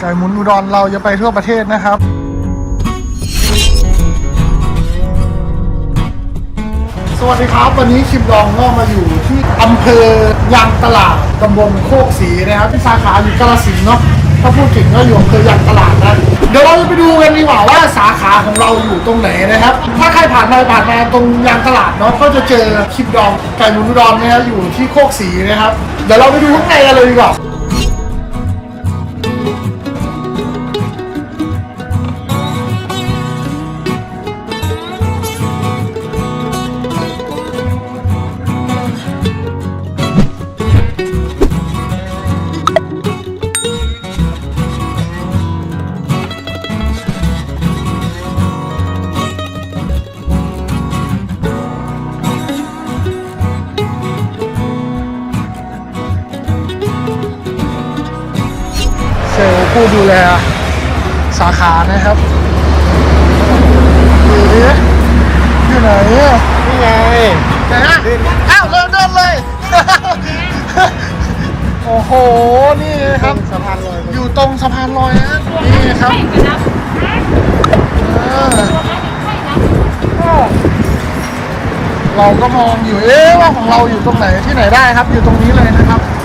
ไก่หมุนอุดรเราจะไปทั่วประเทศนะครับ สวัสดีครับวันนี้คิมลองก็มาอยู่ที่อำเภอยางตลาดตำบลโคกศรีนะครับที่สาขาอยู่กาฬสินธุ์เนาะถ้าพูดถึงก็อยู่อำเภอยางตลาดนะเดี๋ยวเราจะไปดูกันดีกว่าว่าสาขาของเราอยู่ตรงไหนนะครับ ถ้าใครผ่านมาผ่านมาตรงยางตลาดเนาะก็จะเจอคิมดองไก่หมุนอุดรนะครับอยู่ที่โคกศรีนะครับเดี๋ยวเราไปดูข้างในกันเลยดีกว่า ซลล์ผู้ดูแลสาขานะครับอยู่ดิอยู่ไหนอะนี่ไงไหนอะอ้าวเริ่มเดินเลย โอ้โห นี่ครับ สะพานลอยอยู่ตรงสะพานลอยนะ นี่ครับเออเราก็มองอยู่ เอ๊ะว่าของเราอยู่ตรงไหนที่ไหนได้ครับ อยู่ตรงนี้เลยนะครับแนะนำ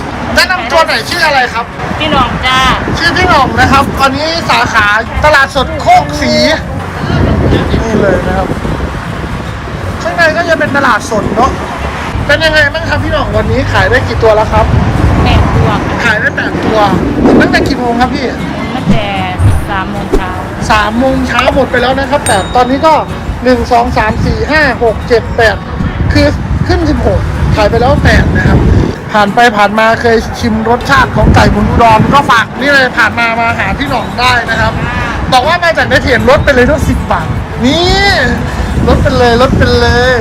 ตัวหน่อยชื่ออะไรครับ พี่น้องจ้าชื่อพี่หน่องนะครับ ตอนนี้สาขาตลาดสดโคกสี นี่เลยนะครับ ข้างในก็จะเป็นตลาดสดเนาะ เป็นยังไงบ้างครับพี่หน่องวันนี้ขายได้กี่ตัวแล้วครับ แปดตัวค่ะขายได้แปดตัวตั้งแต่กี่โมงครับพี่ ตั้งแต่สามโมงเช้าสามโมงเช้าหมดไปแล้วนะครับ แต่ตอนนี้ก็หนึ่งสองสามสี่ห้าหกเจ็ดแปดคือขึ้นสิบหก ขายไปแล้วแปดนะครับ ผ่านไปผ่านมาเคยชิมรสชาติของไก่หมุนอุดรก็ฝากนี่เลยผ่านมามาหาพี่หน่องได้นะครับ บอกว่ามาจากในเถียนลดไปเลยทั้งสิบบาทนี่ลดไปเลยลดไปเลย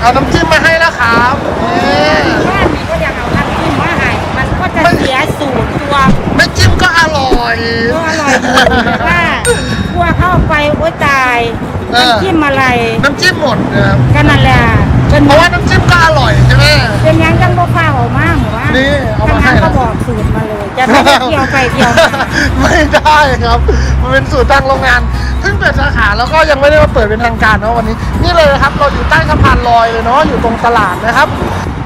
เอาน้ำจิ้มมาให้แล้วครับนี่บ้านนี้ก็อยากเอาน้ำจิ้มมาให้มันก็จะเสียสูตรตัวไม่จิ้มก็อร่อยก็อร่อยดีแต่ว่ากลัวเข้าไปโอ๊ยตาย เออน้ำจิ้มอะไรน้ำจิ้มหมดนะครับก็นั่นแหละเป็นเพราะว่าน้ำจิ้มก็อร่อยใช่ไหม เป็นยังจังบ่ฟ้าออกมาหรือว่านี่เอามาให้ทงนั้นก็บอกสูตรมาเลย จะไม่ได้เกี่ยวไปเกี่ยวมาไม่ได้ครับ มันเป็นสูตรทางโรงงานเพิ่งเปิดสาขาแล้วก็ยังไม่ได้มาเปิดเป็นทางการเนาะวันนี้ นี่เลยนะครับ เราอยู่ใต้สะพานลอยเลยเนาะอยู่ตรงตลาดนะครับ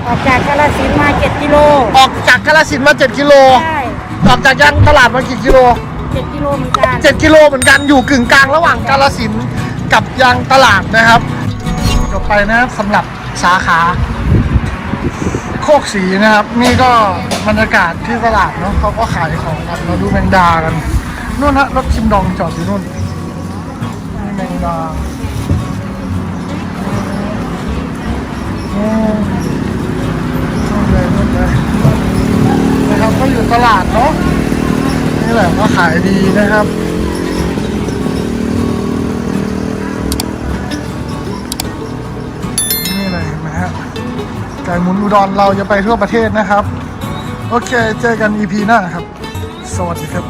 ออกจากกาฬสินธุ์มาเจ็ดกิโลออกจากกาฬสินธุ์มา 7 กิโล ใช่ออกจากยังตลาดมากี่กิโล เจ็ดกิโลเหมือนกัน7 กิโลเหมือนกันอยู่กึ่งกลางระหว่างกาฬสินธุ์ กับยางตลาดนะครับจบไปนะครับสำหรับสาขา โคกสีนะครับ นี่ก็บรรยากาศที่ตลาดเนาะเขาก็ขายของกันเราดูแมงดากันนู่นนะรถคิมดองจอดอยู่นู่นนี่แมงดานู่นเลยนู่นเลยนะครับก็อยู่ตลาดเนาะนี่แหละก็ขายดีนะครับ ไก่หมุนอุดรเราจะไปทั่วประเทศนะครับ โอเค เจอกัน EP หน้าครับ สวัสดีครับ